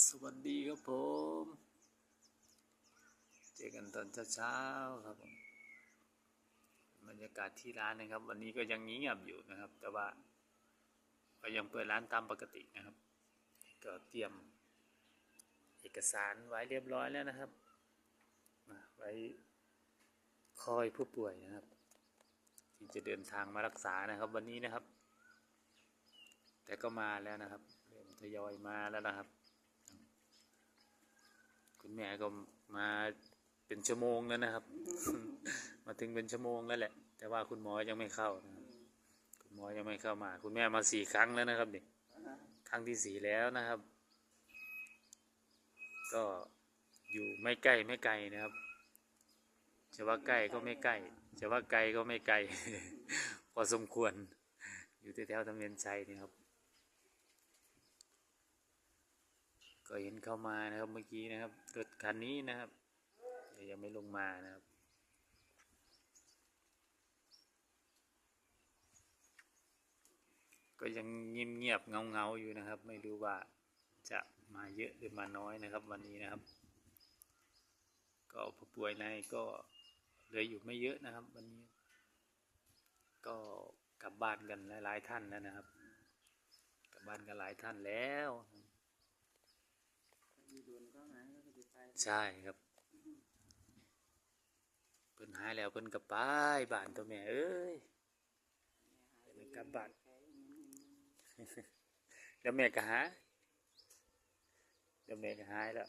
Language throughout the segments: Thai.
สวัสดีครับผม เจอกันตอนเช้าๆครับผมบรรยากาศที่ร้านนะครับ วันนี้ก็ยังเงียบอยู่นะครับ แต่ว่าก็ยังเปิดร้านตามปกตินะครับ ก็เตรียมเอกสารไว้เรียบร้อยแล้วนะครับไว้คอยผู้ป่วยนะครับ ที่จะเดินทางมารักษานะครับ วันนี้นะครับ แต่ก็มาแล้วนะครับเริ่มทยอยมาแล้วนะครับ คุณแม่ก็มาเป็นชั่วโมงแล้วนะครับ มาถึงเป็นชั่วโมงแล้วแหละ แต่ว่าคุณหมอยังไม่เข้านะครับคุณหมอยังไม่เข้ามา คุณแม่มาสี่ครั้งแล้วนะครับนี่ครั้งที่สี่แล้วนะครับ ก็อยู่ไม่ใกล้ไม่ไกลนะครับจะว่าใกล้ก็ไม่ใกล้จะว่าไกลก็ไม่ไกล พอสมควร อยู่แถวๆทำเนียนชัยนี่ครับ ก็เห็นเข้ามานะครับเมื่อกี้นะครับรถคันนี้นะครับยังไม่ลงมานะครับก็ยังเงียบเงียบเงาเงาๆอยู่นะครับ ไม่รู้ว่าจะมาเยอะหรือมาน้อยนะครับ วันนี้นะครับ ก็ผู้ป่วยในก็เหลืออยู่ไม่เยอะนะครับ วันนี้ ก็กลับบ้านกันหลายๆท่านแล้วนะครับ กลับบ้านกันหลายท่านแล้ว ใช่ครับ เพิ่นหายแล้วเพิ่นกับป้ายบ้านตัวแม่เอ้ยเพิ่นกลับบ้านแล้วแม่ก็หายแล้วแม่ก็หายแล้ว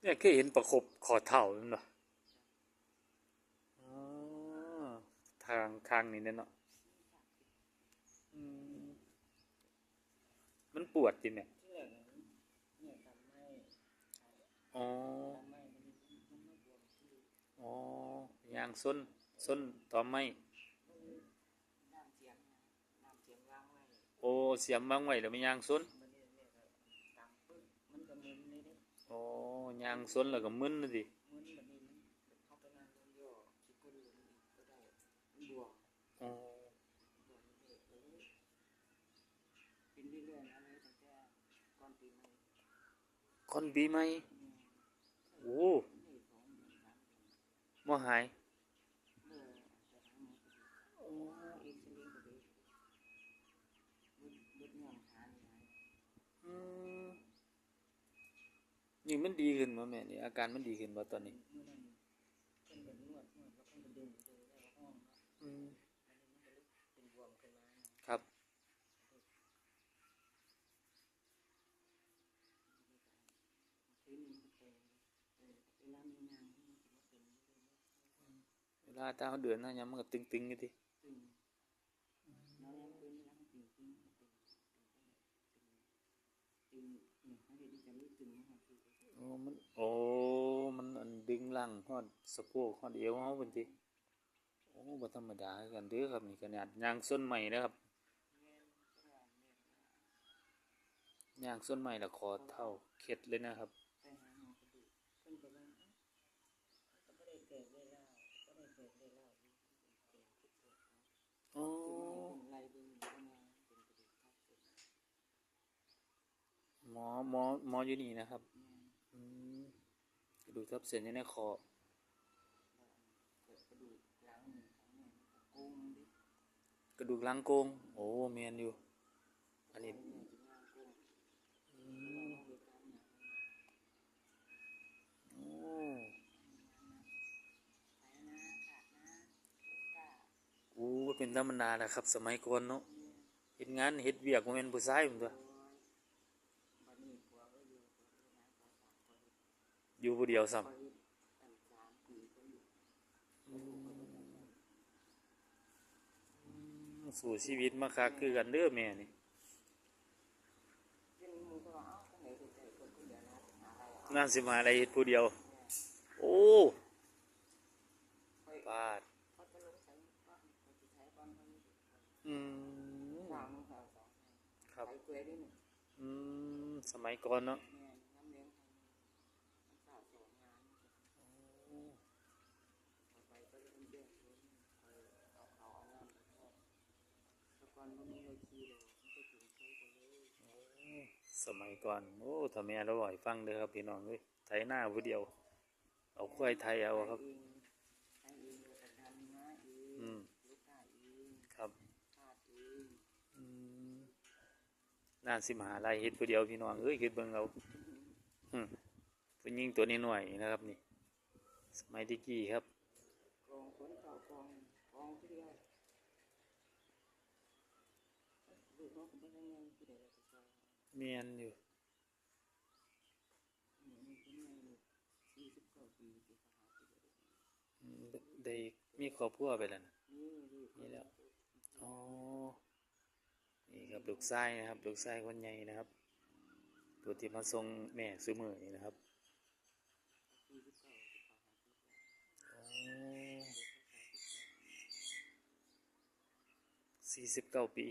เนี่ยเคยเห็นประคบขอเท่านั่นเหรออ๋อทางทางนี้เนี่ยเนาะอืม มันปวดจริงเนี่ยอ๋ออ๋อยางส้นส้นต่อไม้โอ้เสียมบางไว้แล้วไม่ยางส้นโอ้ยางส้นแล้วก็มึนนะดิ ก่อนปีใหม่โอ้บ่หายนี่มันดีขึ้นบ่แม่นี่อาการมันดีขึ้นบ่ตอนนี้อืมครับ เว ลาตาเขาเดือนนะยังมันก็ตึงๆอยู่ดิโอ้มันโอ้มันอันดึงหลังฮอดสะโพกฮอดเอวเฮาเพิ่นติโอ้บ่ธรรมดากันเด้อครับนี่ขนาดยางส้นใหม่นะครับยางส้นใหม่ละคอเท่าเข็ดเลยนะครับ โอ้หมอหมอหมออยู่นี่นะครับอืมกระดูกทับเส้นอยู่ในคอกระดูกหลังโกงโอ้เมียนอยู่ อันนี้อืมโอ้โอ้ เป็นธรรมดาแหละครับ สมัยก่อนเนาะเฮ็ดงานเฮ็ดเวียกบ่แม่นผู้ชายผมตัวอยู่ผู้เดียวซ้ำสู่ชีวิตมาคักคือกันเด้อแม่นี่งานสิมาอะไรผู้เดียว โอ้ปาด อืมสมัยก่อนเนาะสมัยก่อน โอ้ทำไมอร่อยฟังเลยครับพี่น้องเลยไทยหน้าผู้เดียว เอาควายไทยเอาครับ น่านสิมหาลัยเฮ็ดผู้เดียวพี่น้องเอ้ยเฮ็ดเบิ่งเอาอืมผู้หญิงตัวนี้หน่อยนะครับนี่ สมัยตะกี้ครับกองคนเก่ากองกองผู้เดียวลูกน้องก็ไม่ได้เงินผู้ใดรับผิดชอบเมียนอยู่อืมมีคนอยู่ได้มีครอบครัวไปแล้วนะนี่ลูกนี่แล้วอ๋อ นี่ครับลูกชายนะครับลูกชายคนใหญ่นะครับ ตัวที่มาส่งแม่ซื้อมือนี่นะครับสี่สิบเก้าที่เขาหาผู้ใดสี่สิบเก้าปี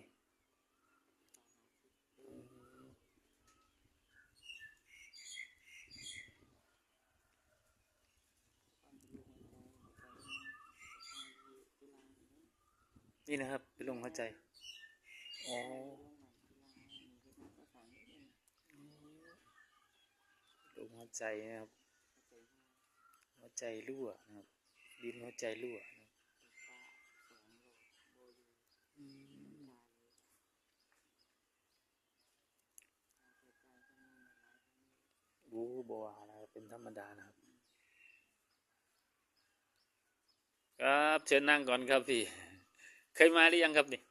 นี่นะครับเป็นลงหัวใจ อ๋อลงหัวใจนะครับ หัวใจรั่วนะครับ ดินหัวใจรั่วนะครับบูบวานะครับเป็นธรรมดานะครับ ครับเชิญนั่งก่อนครับพี่ เคยมาหรือยังครับนี่ย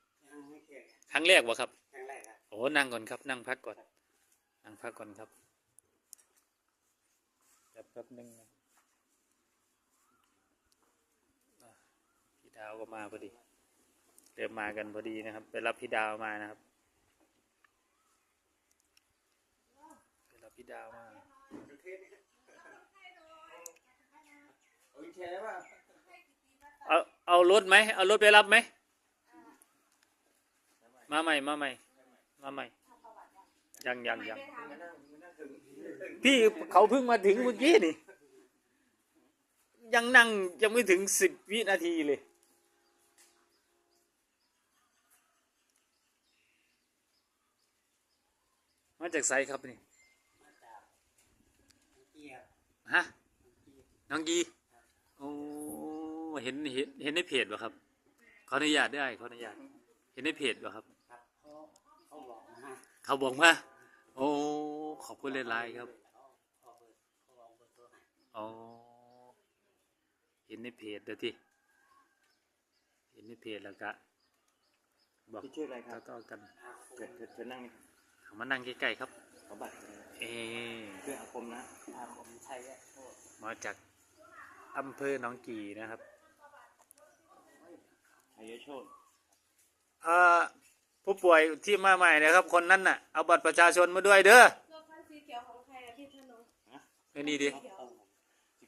คยครั้งแรกวะครับครั้งแรกครับโอ้นั่งก่อนครับ นั่งพักก่อน นั่งพักก่อนครับแป๊บแป๊บหนึงนะอะพี่ดาวก็มาพอดีเริ่มมากันพอดีนะครับ ไปรับพี่ดาวมานะครับไปรับพี่ดาวมาโอ้ยแชร์ป่ะเอาเอารถไหมเอารถไปรับไหม มาใหม่มาใหม่มาใหม่ ยังยังยังไม่นั่งไม่นั่งถึงพี่เขาเพิ่งมาถึงเมื่อกี้นี่ ยังนั่งยังไม่ถึงสิบวินาทีเลยมาจากไซครับนี่มาจากเกียร์ฮะน้องกีโอ้เห็นเห็นเห็นในเพจป่ะครับขออนุญาตได้ขออนุญาตเห็นในเพจป่ะครับ ครับเขาเขาบอกนะฮะ เขาบอกว่าโอ้ขอบคุณหลายๆครับเขาเขาเบอร์เขาลองเบอร์ตัวให้อ๋อเห็นในเพจเด้อที่เห็นในเพจแล้วก็บอกพี่ชื่ออะไรครับต่อๆกันอาคเชิญมเชิญเชิญนั่งนี่เอามานั่งใกล้ๆครับ ขอบัตรเอชื่ออาคมนะอาคมชัยโทษมาจากอำเภอหนองกี่นะครับชัยโชตเอ่อผู้ ป่วยที่มาใหม่นะครับ คนนั้นน่ะเอาบัตรประชาชนมาด้วยเด้อรถคันสีเขียวของใครอะพี่ธนงเอ้ยนี่ดิเขียว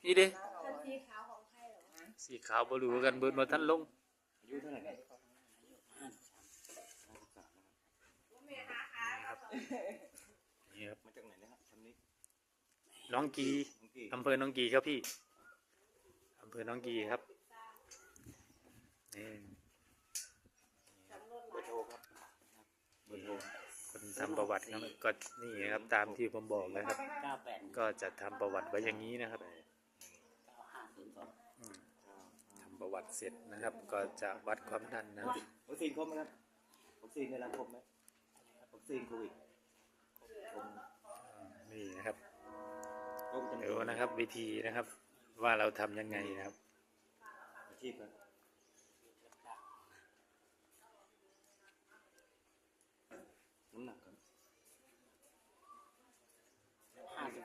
นี่ดิคันสีขาวของใครเหรอสีขาวบรูกันเบิดมาท่านลงอายุเท่าไหร่ครับนี่ครับมาจากไหนนะครับทำนี้หน้องกีน้องกี่อำเภอหน้องกีครับพี่อำเภอหน้องกีครับนี่ จำรถห เบอ ลาย ร์โทรครับเบอร์โทร คน ทำประวัติครับก็นี่นะครับตามที่ผมบอกนะครับ เก้าแปดก็จะทำประวัติไว้อย่างนี้นะครับเก้าห้าศูนย์สองอืมทำประวัติเสร็จนะครับ ก็จะวัดความดันนะครับวัคซีนครบไหมครับวัคซีนได้รับครบไหมวัคซีนโควิดครบนี่นะครับโรคประจำเดี๋ตัยววนะครับวิธีนะครับ ว่าเราทำยังไงนะครับ อาชีพครับน้ำหนักครับ ห้าสิบ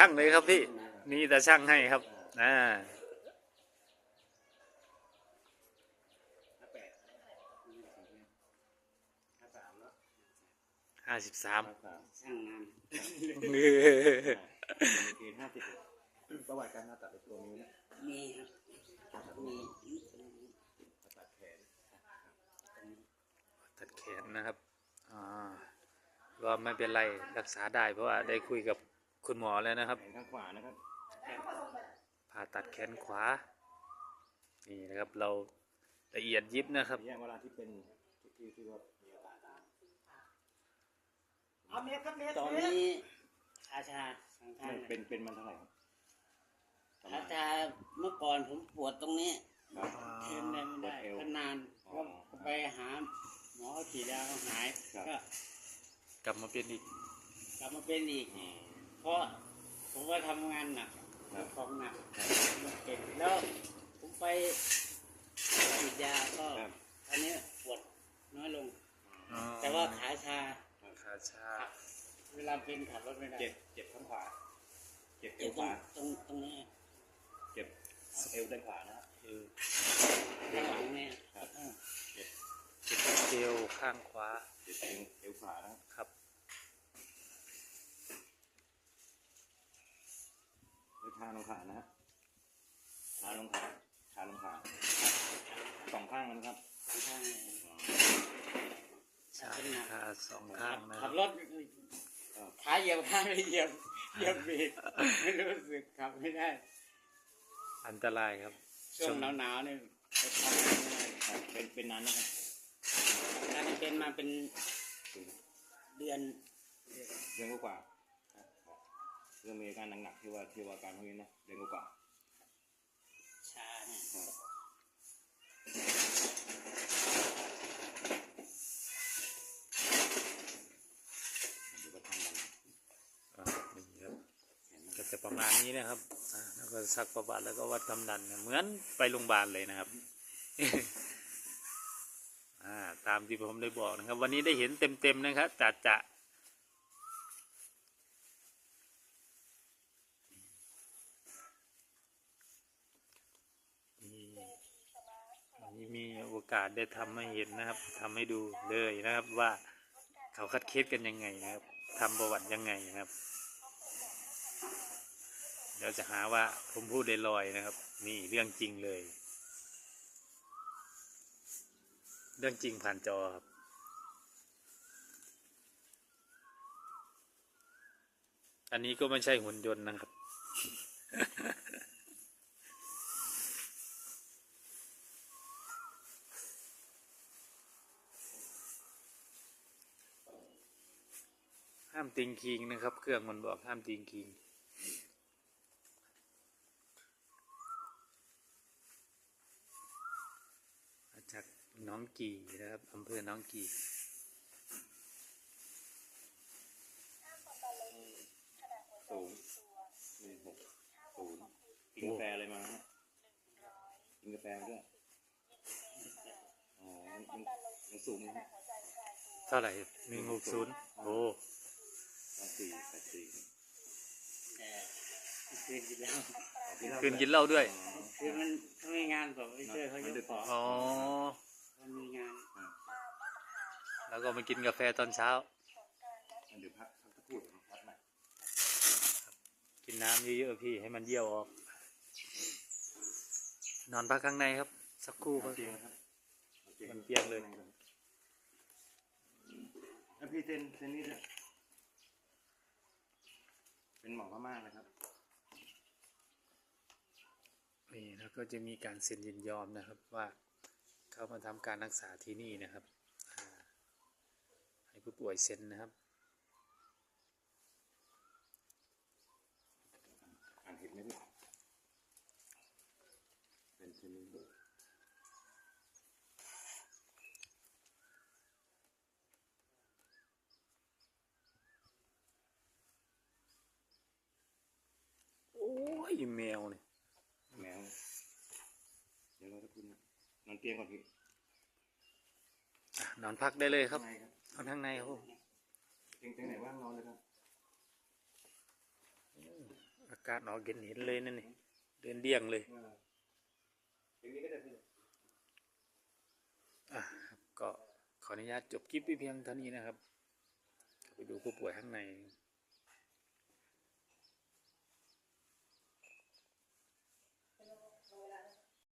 ช่างเลยครับพี่ มีแต่ช่างให้ครับ อ่าห้าแปดห้าสามเนาะห้าสิบสามห้าสามช่างงานเกณฑ์ห้าสิบประวัติการผ่าตัดในตัวนี้นะมีครับมีผ่าตัดแขนตัดแขนนะครับอ่าก็ไม่เป็นไรรักษาได้เพราะว่าได้คุยกับ คุณหมอแล้วนะครับ แขนข้างขวานะครับ ผ่าตัดแขนขวา นี่นะครับเราละเอียดยิบนะครับเนี่ยเวลาที่เป็นที่ที่ว่ามีอาการตามเอาเมตรครับเมตรตอนเมตรนี้อาชาสองข้างเป็นเป็นมันเท่าไหร่ครับประอามาณชาเมื่อก่อนผมปวดตรงนี้ครับเดินได้ไม่ได้ปวดเอวก็นานอ๋อก็ไปหาหมอเขาฉีดยาก็หายครับก็กลับมาเป็นอีก กลับมาเป็นอีกอืม เพราะผมว่าทำงานหนักครับของหนักมันเป็นแล้วผมไปฉีดยาก็ครับ ตอนนี้ปวดน้อยลงอ๋อแต่ว่าขาชา ขาชาเวลาเป็นขับรถไม่ได้เจ็บเจ็บข้างขวา เจ็บเอเจ็บวตขรงวาตรงตรงนี้เจ็บเอวด้านขวานะฮะเอวข้างหลังเนี่ยครับเออเจ็บเจ็บเอวข้างขวาเจ็บเอวเอวขวานะครับ ครับแล้วชาลงขานะฮะชาลงขาชาลงขาสองข้างนะครับข้างๆเนี่ยอ๋อชาขาสองข้างนะคขัรับบรถขาเหยียบข้างไม่เหยียบเหยียบเบรกไม่รู้สึกขับไม่ได้ อันตรายครับ ช่วงหนาวๆเนี่ยจะทำไม่ได้ครับเป็นเป็นนานนะครับการเป็นมาเป็นเดือนเดือนกว่า เรื่องมีอาการหนักๆที่ว่าที่ว่าการพวกนี้นะเดือนกว่าชาเนี่ยครับเดี๋ยวก็ทำกันอ่านี่ครับก็จะประมาณนี้นะครับอ่าแล้วก็ซักประวัติแล้วก็วัดความดันนะเหมือนไปโรงพยาบาลเลยนะครับ อ่าตามที่ผมได้บอกนะครับ วันนี้ได้เห็นเต็มๆนะครับจัดจะนี่วันนี้ มีโอกาสได้ทำให้เห็นนะครับทำให้ดูเลยนะครับว่าเขาคัดเคสกันยังไงนะครับทำประวัติยังไงนะครับ เดี๋ยวจะหาว่าผมพูดลอยๆนะครับ นี่เรื่องจริงเลย เรื่องจริงผ่านจอครับอันนี้ก็ไม่ใช่หุ่นยนต์นะครับ ห้ามติงคิงนะครับ เครื่องมันบอกห้ามติงคิงมาจากหน้องกี่นะครับอำเภอหน้องกี่สูงหนึ่งหกศูนย์กินกาแฟอะไรมาฮะกินกาแฟมาด้วยอ๋อมันมันมันสูงนะฮะเท่าไหร่หนึ่งหกศูนย์โอ้ สองสี่แปดสี่แต่คืนกินแล้วคืนกินเหล้าด้วย คือมันถ้าไม่งานผมไปช่วยเขายกของอ๋อ มันมีงานแล้วก็มากินกาแฟตอนเช้าเดี๋ยวพักพักสักครู่เดี๋ยวพักหน่อยกินน้ำเยอะๆพี่ให้มันเยี่ยวออก นอนพักข้างในครับ สักครู่ครับเตียงนะครับอาตีมันเตียงเลยแล้วพี่เต้นเต้นนี่ด้วย เป็นหมอพม่านะครับนี่แล้วก็จะมีการเซ็นยินยอมนะครับว่าเขามาทำการรักษาที่นี่นะครับให้ผู้ป่วยเซ็นนะครับ อ่านเห็นไหมพี่เป็นเต้นนี่ด้วย โอ้ ยแมวเนี่ยแมว เดี๋ยวเราจะคุณนะนอนเตียงก่อนพี่อะนอนพักได้เลยครับ ข้างในครับนอนข้างในครับผมเตียงเตียงไหนว่างนอนเลยครับ อากาศออกเห็นเห็นเลยนั่นนี่เดินเดี่ยงเลยอ่าเตียงนี้ก็ได้พี่ อะครับก็ขออนุญาตจบคลิปไปเพียงเท่านี้นะครับ ไปดูผู้ป่วยข้างใน